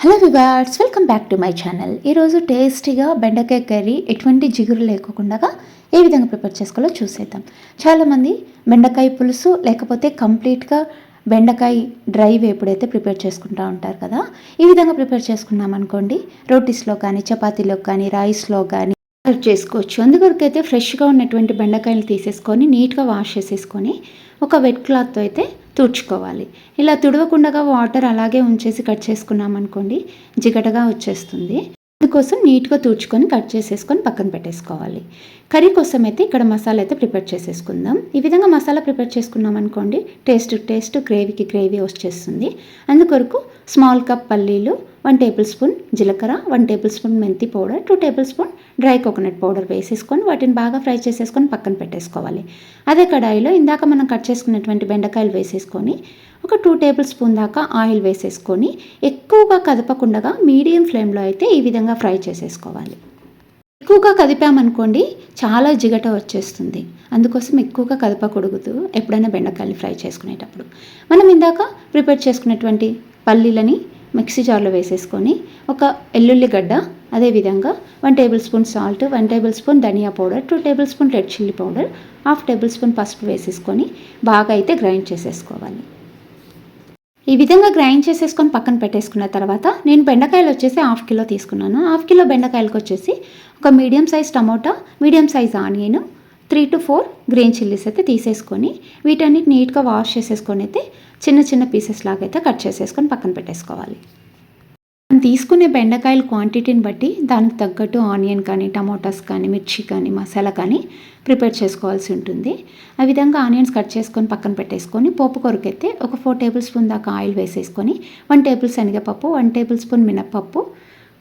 Hello viewers welcome back to my channel ఈరోజు టేస్టీగా బెండకాయ కర్రీ ఎటువంటి జిగురు లేకుండా ఏ విధంగా ప్రిపేర్ చేసుకోవాలో చూసేద్దాం. చాలామంది బెండకాయ పులుసు లేకపోతే కంప్లీట్గా బెండకాయ డ్రై వేపుడైతే ప్రిపేర్ చేసుకుంటూ ఉంటారు కదా ఈ విధంగా ప్రిపేర్ చేసుకున్నాం అనుకోండి రోటీస్లో కానీ చపాతీలో కానీ రైస్లో కానీ సర్వ్ చేసుకోవచ్చు. అందుకొరకు అయితే ఫ్రెష్గా ఉన్నటువంటి బెండకాయలు తీసేసుకొని నీట్గా వాష్ చేసేసుకొని ఒక వెట్ క్లాత్తో అయితే తుడుచుకోవాలి. ఇలా తుడవకుండా వాటర్ అలాగే ఉంచేసి కట్ చేసుకున్నాం అనుకోండి జిగటగా వచ్చేస్తుంది. అందుకోసం నీట్గా తుడుచుకొని కట్ చేసేసుకొని పక్కన పెట్టేసుకోవాలి. కర్రీ కోసం అయితే ఇక్కడ మసాలా అయితే ప్రిపేర్ చేసేసుకుందాం. ఈ విధంగా మసాలా ప్రిపేర్ చేసుకున్నాం అనుకోండి టేస్ట్ టేస్ట్ గ్రేవీకి గ్రేవీ వచ్చేస్తుంది అందుకొరకు స్మాల్ కప్ పల్లీలు వన్ టేబుల్ స్పూన్ జీలకర్ర వన్ టేబుల్ స్పూన్ మెంతి powder two tablespoon dry coconut powder వేసేసుకొని వాటిని బాగా ఫ్రై చేసేసుకొని పక్కన పెట్టేసుకోవాలి. అదే కడాయిలో ఇందాక మనం కట్ చేసుకున్నటువంటి బెండకాయలు వేసేసుకొని ఒక టూ టేబుల్ స్పూన్ దాకా ఆయిల్ వేసేసుకొని ఎక్కువగా కదపకుండా మీడియం ఫ్లేమ్లో అయితే ఈ విధంగా ఫ్రై చేసేసుకోవాలి. ఎక్కువగా కదిపామనుకోండి చాలా జిగట వచ్చేస్తుంది. అందుకోసం ఎక్కువగా కదపకూడదు ఎప్పుడైనా బెండకాయలు ఫ్రై చేసుకునేటప్పుడు. మనం ఇందాక ప్రిపేర్ చేసుకున్నటువంటి పల్లీలని మిక్సీ జార్లో వేసేసుకొని ఒక ఎల్లుల్లిగడ్డ అదేవిధంగా one tablespoon salt one tablespoon ధనియా powder two tablespoon red chilli powder half tablespoon పసుపు వేసేసుకొని బాగా అయితే గ్రైండ్ చేసేసుకోవాలి. ఈ విధంగా గ్రైండ్ చేసేసుకొని పక్కన పెట్టేసుకున్న తర్వాత నేను బెండకాయలు వచ్చేసి హాఫ్ కిలో తీసుకున్నాను. హాఫ్ కిలో బెండకాయలకు వచ్చేసి ఒక medium size tomato medium size onion three to four green chillies అయితే తీసేసుకొని వీటన్నిటి నీట్గా వాష్ చేసేసుకొని అయితే చిన్న చిన్న పీసెస్ లాగా అయితే కట్ చేసేసుకొని పక్కన పెట్టేసుకోవాలి. మనం తీసుకునే బెండకాయల క్వాంటిటీని బట్టి దానికి తగ్గట్టు ఆనియన్ కానీ టమాటాస్ కానీ మిర్చి కానీ మసాలా కానీ ప్రిపేర్ చేసుకోవాల్సి ఉంటుంది. ఆ విధంగా ఆనియన్స్ కట్ చేసుకొని పక్కన పెట్టేసుకొని పోపు కొరకైతే ఒక ఫోర్ టేబుల్ స్పూన్ దాకా ఆయిల్ వేసేసుకొని వన్ టేబుల్ శనగపప్పు వన్ టేబుల్ స్పూన్ మినప్పప్పు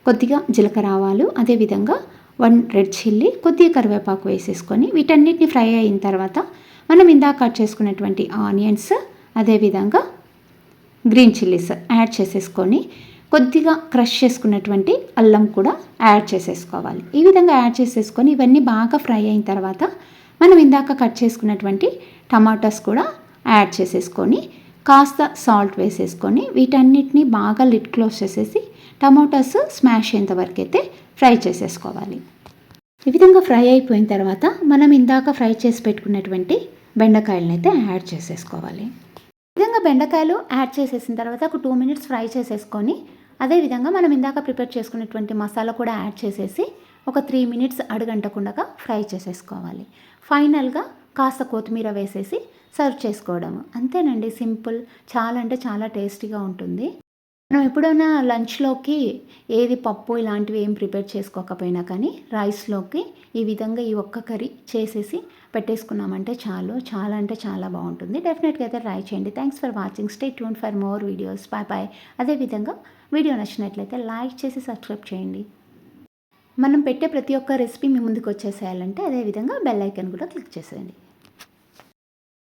కొద్దిగా జీలకర్ర ఆవాలు అదేవిధంగా వన్ రెడ్ చిల్లీ కొద్దిగా కరివేపాకు వేసేసుకొని వీటన్నిటిని ఫ్రై అయిన తర్వాత మనం ఇందాక కట్ చేసుకున్నటువంటి ఆనియన్స్ అదేవిధంగా గ్రీన్ చిల్లీస్ యాడ్ చేసేసుకొని కొద్దిగా క్రష్ చేసుకున్నటువంటి అల్లం కూడా యాడ్ చేసేసుకోవాలి. ఈ విధంగా యాడ్ చేసేసుకొని ఇవన్నీ బాగా ఫ్రై అయిన తర్వాత మనం ఇందాక కట్ చేసుకున్నటువంటి టమాటాస్ కూడా యాడ్ చేసేసుకొని కాస్త సాల్ట్ వేసేసుకొని వీటన్నిటిని బాగా లిడ్ క్లోజ్ చేసేసి టమోటాస్ స్మాష్ అయ్యేంత వరకు అయితే ఫ్రై చేసేసుకోవాలి. ఈ విధంగా ఫ్రై అయిపోయిన తర్వాత మనం ఇందాక ఫ్రై చేసి పెట్టుకున్నటువంటి బెండకాయలను అయితే యాడ్ చేసేసుకోవాలి. ఈ విధంగా బెండకాయలు యాడ్ చేసేసిన తర్వాత ఒక టూ మినిట్స్ ఫ్రై చేసేసుకొని అదేవిధంగా మనం ఇందాక ప్రిపేర్ చేసుకున్నటువంటి మసాలా కూడా యాడ్ చేసేసి ఒక త్రీ మినిట్స్ అడుగంటకుండా ఫ్రై చేసేసుకోవాలి. ఫైనల్గా కాస్త కొత్తిమీర వేసేసి సర్వ్ చేసుకోవడము. అంతేనండి సింపుల్. చాలా అంటే చాలా టేస్టీగా ఉంటుంది. మనం ఎప్పుడైనా లంచ్లోకి ఏది పప్పు ఇలాంటివి ఏం ప్రిపేర్ చేసుకోకపోయినా కానీ రైస్లోకి ఈ విధంగా ఈ ఒక్క కర్రీ చేసేసి పెట్టేసుకున్నామంటే చాలు. చాలా అంటే చాలా బాగుంటుంది. డెఫినెట్గా అయితే ట్రై చేయండి. Thanks for watching stay tune for more videos bye bye అదేవిధంగా వీడియో నచ్చినట్లయితే లైక్ చేసి సబ్స్క్రైబ్ చేయండి. మనం పెట్టే ప్రతి ఒక్క రెసిపీ మీ ముందుకు వచ్చేసేయాలంటే అదేవిధంగా బెల్ ఐకన్ కూడా క్లిక్ చేసేయండి.